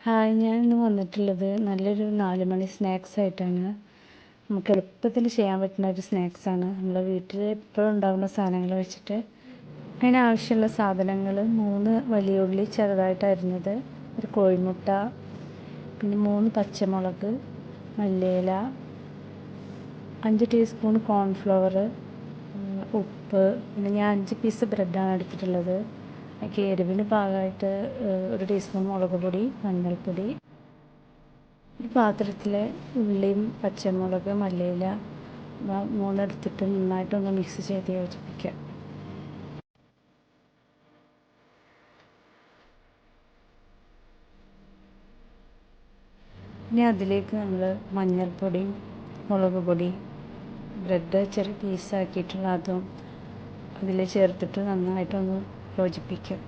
Hi ഞാൻ ഇന്ന് വന്നിട്ടുള്ളത് നല്ലൊരു നാല് മണി സ്നാക്സ് ആയിട്ടാണ്. നമുക്ക് എളുപ്പത്തിൽ ചെയ്യാൻ പറ്റുന്ന ഒരു സ്നാക്സാണ് നമ്മുടെ വീട്ടിൽ എപ്പോഴും ഉണ്ടാകുന്ന സാധനങ്ങൾ വെച്ചിട്ട് അതിനാവശ്യമുള്ള സാധനങ്ങൾ മൂന്ന് വലിയ ഉള്ളി ചെറുതായിട്ട് അരിഞ്ഞത് ഒരു കോഴിമുട്ട പിന്നെ മൂന്ന് പച്ചമുളക് മല്ലിയില അഞ്ച് ടീസ്പൂൺ കോൺഫ്ലവർ ഉപ്പ് പിന്നെ ഞാൻ അഞ്ച് പീസ് ബ്രെഡാണ് എടുത്തിട്ടുള്ളത്. അതിലേക്ക് എരിവിന് പാകമായിട്ട് ഒരു ടീസ്പൂൺ മുളക് പൊടി മഞ്ഞൾപ്പൊടി ഒരു പാത്രത്തിൽ ഉള്ളിയും പച്ചമുളക് മല്ലിയില മൂന്നെടുത്തിട്ട് നന്നായിട്ടൊന്ന് മിക്സ് ചെയ്ത് യോജിപ്പിക്കുക. ഇനി അതിലേക്ക് നമ്മൾ മഞ്ഞൾപ്പൊടി മുളക് പൊടി ബ്രെഡ് ചെറിയ പീസാക്കിയിട്ടുള്ള അതും അതിൽ ചേർത്തിട്ട് നന്നായിട്ടൊന്ന് യോജിപ്പിക്കും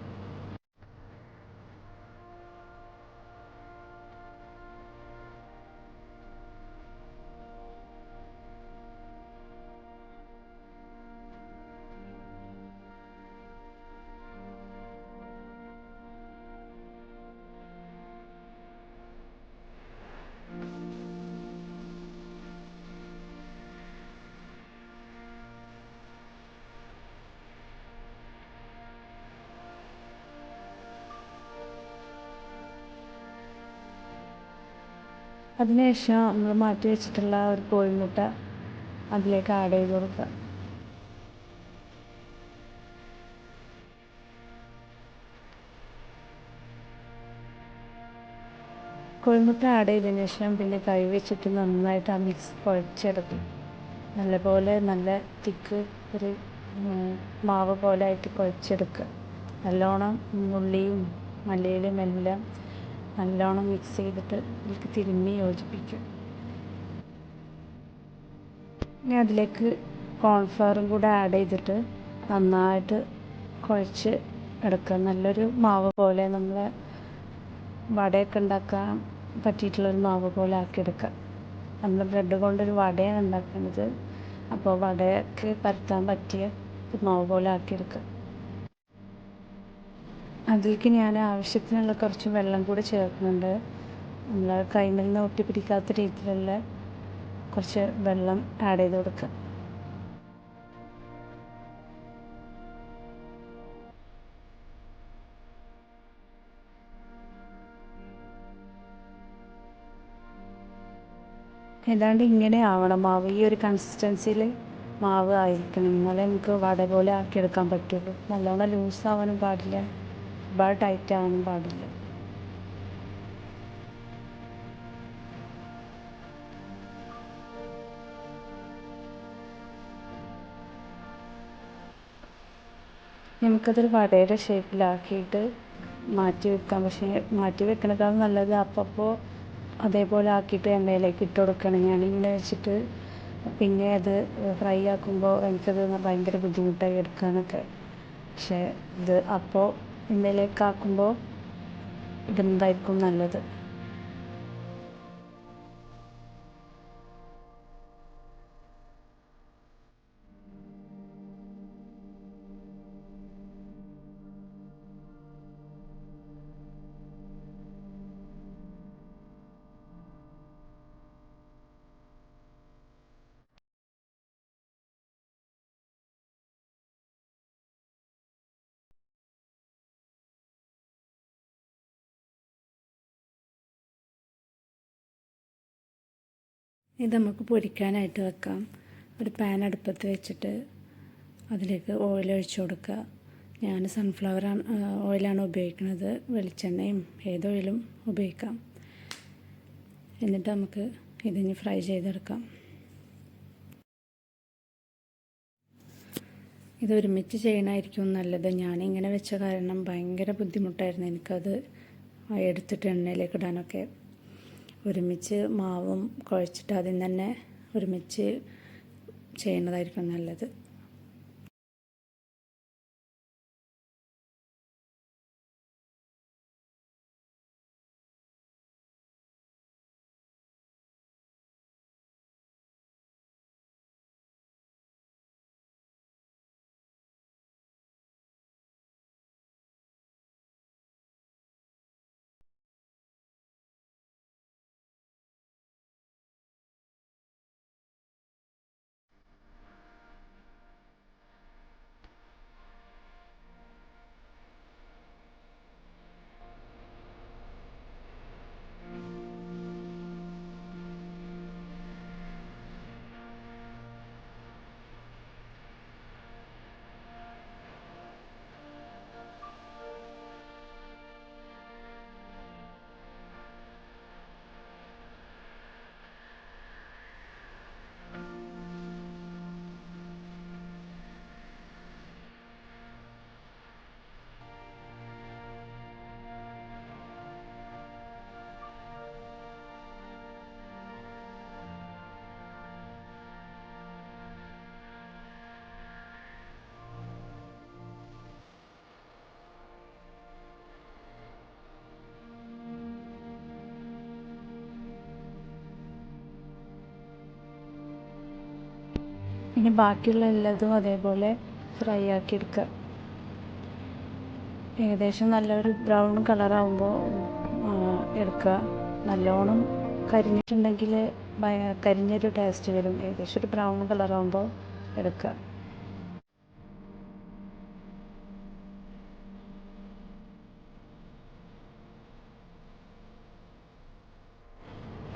അതിനുശേഷം നമ്മൾ മാറ്റി വെച്ചിട്ടുള്ള ഒരു കോഴിമുട്ട അതിലേക്ക് ആഡ് ചെയ്ത് കൊടുക്കുക. കോഴിമുട്ട ആഡ് ചെയ്തതിന് ശേഷം പിന്നെ കൈ വെച്ചിട്ട് നന്നായിട്ട് ആ മിക്സ് കുഴച്ചെടുക്കും നല്ലപോലെ നല്ല തിക്ക് ഒരു മാവ് പോലെ ആയിട്ട് കുഴച്ചെടുക്കുക. നല്ലോണം ഉള്ളിയും മല്ലിയിലും എല്ലാം നല്ലോണം മിക്സ് ചെയ്തിട്ട് ഇതിലേക്ക് തിരുമ്മി യോജിപ്പിക്കും. ഇനി അതിലേക്ക് കോൺഫ്ലവറും കൂടെ ആഡ് ചെയ്തിട്ട് നന്നായിട്ട് കുഴച്ച് എടുക്കുക. നല്ലൊരു മാവ് പോലെ നമ്മൾ വടയൊക്കെ ഉണ്ടാക്കാൻ പറ്റിയിട്ടുള്ളൊരു മാവ് പോലെ ആക്കിയെടുക്കുക നമ്മൾ ബ്രെഡ് കൊണ്ടൊരു വടയാണ് ഉണ്ടാക്കുന്നത്. അപ്പോൾ വടയൊക്കെ പരത്താൻ പറ്റിയ മാവ് പോലെ ആക്കിയെടുക്കുക അതിലേക്ക് ഞാൻ ആവശ്യത്തിനുള്ള കുറച്ച് വെള്ളം കൂടി ചേർക്കുന്നുണ്ട്. നമ്മൾ കൈമേൽ നിന്ന് ഒട്ടി പിടിക്കാത്ത രീതിയിലുള്ള കുറച്ച് വെള്ളം ആഡ് ചെയ്ത് കൊടുക്കുക. ഏതാണ്ട് ഇങ്ങനെ ആവണം. മാവ് ഈ ഒരു കൺസിസ്റ്റൻസിയിൽ മാവ് ആയിരിക്കണം. എന്നാലേ നമുക്ക് വട പോലെ ആക്കിയെടുക്കാൻ പറ്റുള്ളൂ. നല്ലോണം ലൂസ് ആവാനും പാടില്ല. ആവാനും പാടില്ല. നമുക്കതൊരു വടയുടെ ഷേപ്പിലാക്കിയിട്ട് മാറ്റി വെക്കാം. പക്ഷേ മാറ്റി വെക്കണേക്കാൾ നല്ലത് അപ്പപ്പോൾ അതേപോലെ ആക്കിയിട്ട് എണ്ണയിലേക്ക് ഇട്ട് കൊടുക്കണം. ഞാനിങ്ങനെ വെച്ചിട്ട് പിന്നെ അത് ഫ്രൈ ആക്കുമ്പോൾ എനിക്കത് ഭയങ്കര ബുദ്ധിമുട്ടായി എടുക്കാനൊക്കെ. പക്ഷേ ഇത് അപ്പോൾ എണ്ണയിലേക്ക് ആക്കുമ്പോൾ ഇതെന്തായിരിക്കും നല്ലത്? ഇത് നമുക്ക് പൊരിക്കാനായിട്ട് വെക്കാം. ഒരു പാൻ അടുപ്പത്ത് വെച്ചിട്ട് അതിലേക്ക് ഓയിൽ ഒഴിച്ചു കൊടുക്കുക. ഞാൻ സൺഫ്ലവർ ഓയിലാണ് ഉപയോഗിക്കുന്നത്. വെളിച്ചെണ്ണയും ഏത് ഓയിലും ഉപയോഗിക്കാം. എന്നിട്ട് നമുക്ക് ഇതിന് ഫ്രൈ ചെയ്തെടുക്കാം. ഇത് ഒരുമിച്ച് ചെയ്യണമായിരിക്കും നല്ലത്. ഞാനിങ്ങനെ വെച്ച കാരണം ഭയങ്കര ബുദ്ധിമുട്ടായിരുന്നു. എനിക്കത് എടുത്തിട്ട് എണ്ണയിലേക്ക് ഇടാനൊക്കെ. ഒരുമിച്ച് മാവും കുഴച്ചിട്ട് ആദ്യം തന്നെ ഒരുമിച്ച് ചെയ്യുന്നതായിരിക്കും നല്ലത്. ഇനി ബാക്കിയുള്ള എല്ലാതും അതേപോലെ ഫ്രൈ ആക്കി എടുക്കുക. ഏകദേശം നല്ലൊരു ബ്രൗൺ കളറാകുമ്പോൾ എടുക്കുക. നല്ലോണം കരിഞ്ഞിട്ടുണ്ടെങ്കിൽ കരിഞ്ഞൊരു ടേസ്റ്റ് വരും. ഏകദേശം ഒരു ബ്രൗൺ കളറാകുമ്പോൾ എടുക്കുക.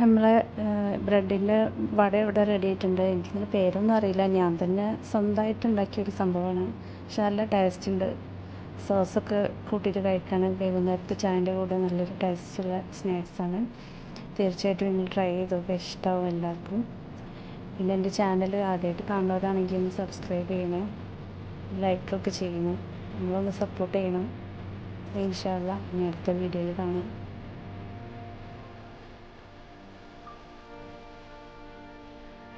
നമ്മളെ ബ്രെഡിന്റെ വട ഇവിടെ റെഡി ആയിട്ടുണ്ട്. എനിക്കിതിന്റെ പേരൊന്നും അറിയില്ല. ഞാൻ തന്നെ സ്വന്തമായിട്ട് ഉണ്ടാക്കിയൊരു സംഭവമാണ്. പക്ഷെ നല്ല ടേസ്റ്റ് ഉണ്ട്. സോസൊക്കെ കൂട്ടിയിട്ട് കഴിക്കാൻ വൈകുന്നേരത്തെ ചായന്റെ കൂടെ നല്ലൊരു ടേസ്റ്റുള്ള സ്നാക്സാണ് തീർച്ചയായിട്ടും നിങ്ങൾ ട്രൈ ചെയ്ത്. നോക്കുക ഇഷ്ടമാവും എല്ലാവർക്കും. പിന്നെ എന്റെ ചാനൽ ആദ്യമായിട്ട് കാണുന്നവരാണെങ്കിൽ ഒന്ന് സബ്സ്ക്രൈബ് ചെയ്യണം. ലൈക്കൊക്കെ ചെയ്യണം. നമ്മളൊന്ന് സപ്പോർട്ട് ചെയ്യണം. ഇൻഷാല്ല ഇനി അടുത്ത വീഡിയോയിൽ കാണാം.